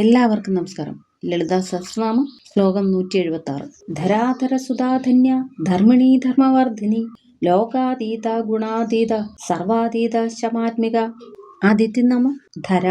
എല്ലാവർക്കും നമസ്കാരം. ലളിതാ സഹസ്രനാമം ശ്ലോകം നൂറ്റി എഴുപത്തി ആറ് ധരാധര സുധാധന്യ ധർമ്മിണി ധർമ്മവർദ്ധിനി ലോകാതീത ഗുണാതീത സർവാതീത ശമാത്മിക ആദിത്യ നമ ധര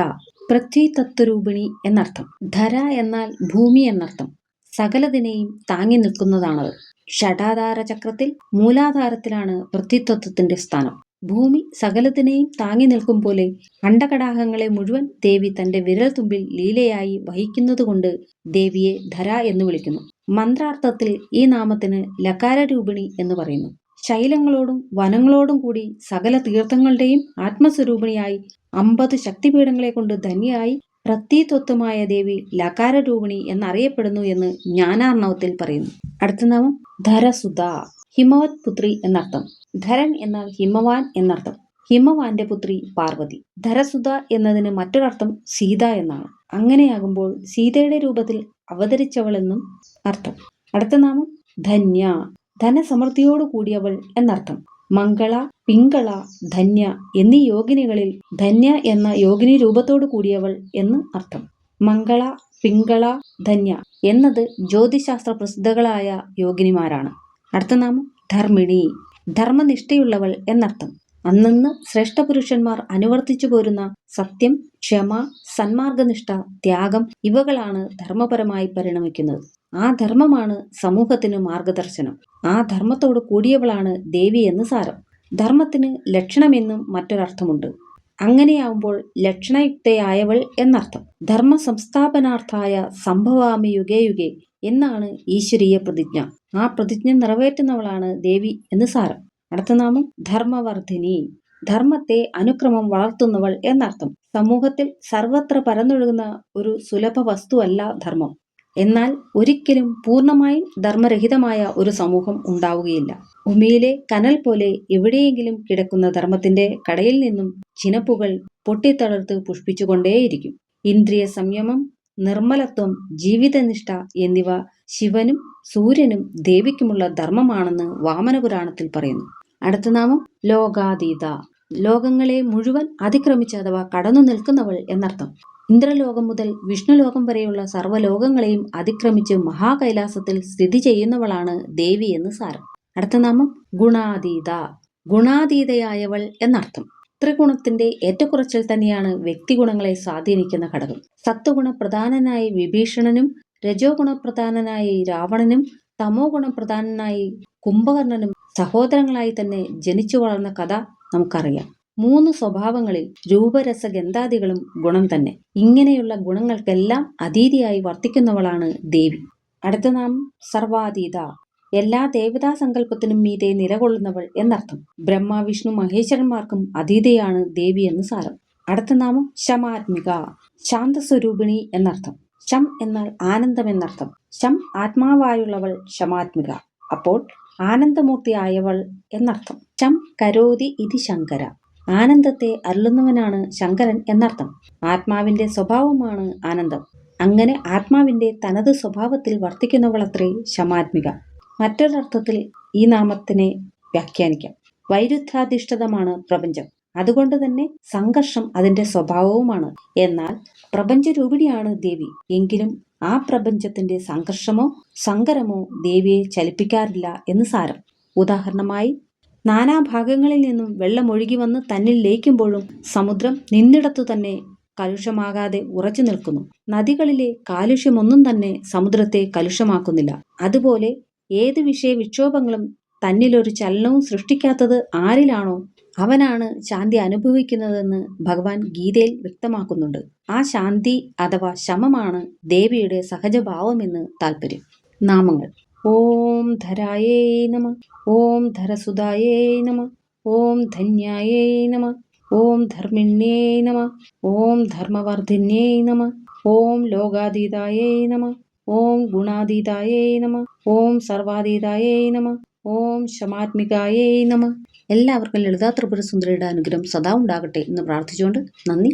പൃഥ്വി തത്വരൂപിണി എന്നർത്ഥം. ധര എന്നാൽ ഭൂമി എന്നർത്ഥം. സകലതിനെയും താങ്ങി നിൽക്കുന്നതാണത്. ഷടാധാര ചക്രത്തിൽ മൂലാധാരത്തിലാണ് പൃഥ്വിത്വത്തിന്റെ സ്ഥാനം. ഭൂമി സകലത്തിനെയും താങ്ങി നിൽക്കും പോലെ അണ്ടകടാഹങ്ങളെ മുഴുവൻ ദേവി തന്റെ വിരൽ തുമ്പിൽ ലീലയായി വഹിക്കുന്നതുകൊണ്ട് ദേവിയെ ധര എന്ന് വിളിക്കുന്നു. മന്ത്രാർത്ഥത്തിൽ ഈ നാമത്തിന് ലകാരരൂപിണി എന്ന് പറയുന്നു. ശൈലങ്ങളോടും വനങ്ങളോടും കൂടി സകല തീർത്ഥങ്ങളുടെയും ആത്മസ്വരൂപിണിയായി അമ്പത് ശക്തിപീഠങ്ങളെ കൊണ്ട് ധന്യയായി പ്രത്യത്വത്വമായ ദേവി ലകാരരൂപിണി എന്നറിയപ്പെടുന്നു എന്ന് ജ്ഞാനാർണവത്തിൽ പറയുന്നു. അടുത്ത നാമം ധരസുധ. ഹിമവത് പുത്രി എന്നർത്ഥം. ധരൻ എന്നാൽ ഹിമവാൻ എന്നർത്ഥം. ഹിമവാന്റെ പുത്രി പാർവതി. ധരസുധ എന്നതിന് മറ്റൊരർത്ഥം സീത എന്നാണ്. അങ്ങനെയാകുമ്പോൾ സീതയുടെ രൂപത്തിൽ അവതരിച്ചവളെന്നും അർത്ഥം. അടുത്ത നാമം ധന്യ. ധനസമൃദ്ധിയോടു കൂടിയവൾ എന്നർത്ഥം. മംഗള പിങ്കള ധന്യ എന്നീ യോഗിനികളിൽ ധന്യ എന്ന യോഗിനി രൂപത്തോടു കൂടിയവൾ എന്ന് അർത്ഥം. മംഗള പിങ്കള ധന്യ എന്നത് ജ്യോതിശാസ്ത്ര പ്രസിദ്ധകളായ യോഗിനിമാരാണ്. അടുത്ത നാമം ധർമ്മിണി. ധർമ്മനിഷ്ഠയുള്ളവൾ എന്നർത്ഥം. അന്നന്ന് ശ്രേഷ്ഠ പുരുഷന്മാർ അനുവർത്തിച്ചു പോരുന്ന സത്യം ക്ഷമ സന്മാർഗനിഷ്ഠ ത്യാഗം ഇവകളാണ് ധർമ്മപരമായി പരിണമിക്കുന്നത്. ആ ധർമ്മമാണ് സമൂഹത്തിന് മാർഗദർശനം. ആ ധർമ്മത്തോട് കൂടിയവളാണ് ദേവി എന്ന് സാരം. ധർമ്മത്തിന് ലക്ഷണമെന്നും മറ്റൊരർത്ഥമുണ്ട്. അങ്ങനെയാവുമ്പോൾ ലക്ഷണയുക്തയായവൾ എന്നർത്ഥം. ധർമ്മ സംസ്ഥാപനാർത്ഥായ സംഭവാമി യുഗേ യുഗേ എന്നാണ് ഈശ്വരീയ പ്രതിജ്ഞ. ആ പ്രതിജ്ഞ നിറവേറ്റുന്നവളാണ് ദേവി എന്ന് സാരം. അടുത്ത നാമം ധർമ്മവർദ്ധിനി ധർമ്മത്തെ അനുക്രമം വളർത്തുന്നവൾ എന്നർത്ഥം. സമൂഹത്തിൽ സർവത്ര പരന്നൊഴുകുന്ന ഒരു സുലഭ വസ്തുവല്ല ധർമ്മം. എന്നാൽ ഒരിക്കലും പൂർണമായും ധർമ്മരഹിതമായ ഒരു സമൂഹം ഉണ്ടാവുകയില്ല. ഭൂമിയിലെ കനൽ പോലെ എവിടെയെങ്കിലും കിടക്കുന്ന ധർമ്മത്തിന്റെ കടയിൽ നിന്നും ചിനപ്പുകൾ പൊട്ടിത്തളർത്ത് പുഷ്പിച്ചുകൊണ്ടേയിരിക്കും. ഇന്ദ്രിയ സംയമം നിർമ്മലത്വം ജീവിതനിഷ്ഠ എന്നിവ ശിവനും സൂര്യനും ദേവിക്കുമുള്ള ധർമ്മമാണെന്ന് വാമനപുരാണത്തിൽ പറയുന്നു. അടുത്ത നാമം ലോകാതീത. ലോകങ്ങളെ മുഴുവൻ അതിക്രമിച്ച് അഥവാ കടന്നു നിൽക്കുന്നവൾ എന്നർത്ഥം. ഇന്ദ്രലോകം മുതൽ വിഷ്ണുലോകം വരെയുള്ള സർവലോകങ്ങളെയും അതിക്രമിച്ച് മഹാകൈലാസത്തിൽ സ്ഥിതി ചെയ്യുന്നവളാണ് ദേവി എന്ന് സാരം. അടുത്ത നാമം ഗുണാതീത. ഗുണാതീതയായവൾ എന്നർത്ഥം. ത്രിഗുണത്തിന്റെ ഏറ്റക്കുറച്ചിൽ തന്നെയാണ് വ്യക്തിഗുണങ്ങളെ സ്വാധീനിക്കുന്ന ഘടകം. സത്വഗുണ പ്രധാനനായി വിഭീഷണനും രജോ രാവണനും തമോ ഗുണപ്രധാനനായി കുംഭകർണനും സഹോദരങ്ങളായി തന്നെ ജനിച്ചു വളർന്ന കഥ നമുക്കറിയാം. മൂന്ന് സ്വഭാവങ്ങളിൽ രൂപരസ ഗന്ധാദികളും ഗുണം തന്നെ. ഇങ്ങനെയുള്ള ഗുണങ്ങൾക്കെല്ലാം അതീതിയായി വർത്തിക്കുന്നവളാണ് ദേവി. അടുത്ത നാം സർവാതീത. എല്ലാ ദേവതാ സങ്കല്പത്തിനും മീതെ നിലകൊള്ളുന്നവൾ എന്നർത്ഥം. ബ്രഹ്മ വിഷ്ണു മഹേശ്വരന്മാർക്കും അതീതയാണ് ദേവി എന്ന് സാരം. അടുത്ത നാമം ശമാത്മിക. ശാന്തസ്വരൂപിണി എന്നർത്ഥം. ശം എന്നാൽ ആനന്ദം എന്നർത്ഥം ശം ആത്മാവായുള്ളവൾ ശമാത്മിക. അപ്പോൾ ആനന്ദമൂർത്തിയായവൾ എന്നർത്ഥം. ശം കരോതി ഇതി ശങ്കര. ആനന്ദത്തെ അരുളുന്നവനാണ് ശങ്കരൻ എന്നർത്ഥം. ആത്മാവിന്റെ സ്വഭാവമാണ് ആനന്ദം. അങ്ങനെ ആത്മാവിന്റെ തനത് സ്വഭാവത്തിൽ വർത്തിക്കുന്നവളത്രേ ശമാത്മിക. മറ്റൊരർത്ഥത്തിൽ ഈ നാമത്തിനെ വ്യാഖ്യാനിക്കാം. വൈരുദ്ധ്യാധിഷ്ഠിതമാണ് പ്രപഞ്ചം. അതുകൊണ്ട് തന്നെ സംഘർഷം അതിന്റെ സ്വഭാവവുമാണ്. എന്നാൽ പ്രപഞ്ചരൂപിണിയാണ് ദേവി. എങ്കിലും ആ പ്രപഞ്ചത്തിന്റെ സംഘർഷമോ സങ്കരമോ ദേവിയെ ചലിപ്പിക്കാറില്ല എന്ന് സാരം. ഉദാഹരണമായി നാനാഭാഗങ്ങളിൽ നിന്നും വെള്ളമൊഴുകി വന്ന് തന്നിൽ ലയിക്കുമ്പോഴും സമുദ്രം നിന്നിടത്തു തന്നെ കലുഷമാകാതെ ഉറച്ചു നിൽക്കുന്നു. നദികളിലെ കാലുഷ്യമൊന്നും തന്നെ സമുദ്രത്തെ കലുഷമാക്കുന്നില്ല. അതുപോലെ ഏത് വിഷയ വിക്ഷോഭങ്ങളും തന്നിലൊരു ചലനവും സൃഷ്ടിക്കാത്തത് ആരിലാണോ അവനാണ് ശാന്തി അനുഭവിക്കുന്നതെന്ന് ഭഗവാൻ ഗീതയിൽ വ്യക്തമാക്കുന്നുണ്ട്. ആ ശാന്തി അഥവാ ശമമാണ് ദേവിയുടെ സഹജഭാവമെന്ന് താല്പര്യം നാമങ്ങൾ. ഓം ധരായേ നമ. ഓം ധരസുതായേ നമ. ഓം ധന്യായേ നമ. ഓം ധർമ്മിണ്യേ നമ. ഓം ധർമ്മവർദ്ധിന്യേ നമ. ഓം ലോകാതീതായേ നമ. ഓം ഗുണാതീതായേ നമ. ഓം സർവാതീതായേ നമ. ഓം ശമാത്മികായേ നമ. എല്ലാവർക്കും ലളിതാ ത്രിപുര സുന്ദരിയുടെ അനുഗ്രഹം സദാ ഉണ്ടാകട്ടെ എന്ന് പ്രാർത്ഥിച്ചുകൊണ്ട് നന്ദി.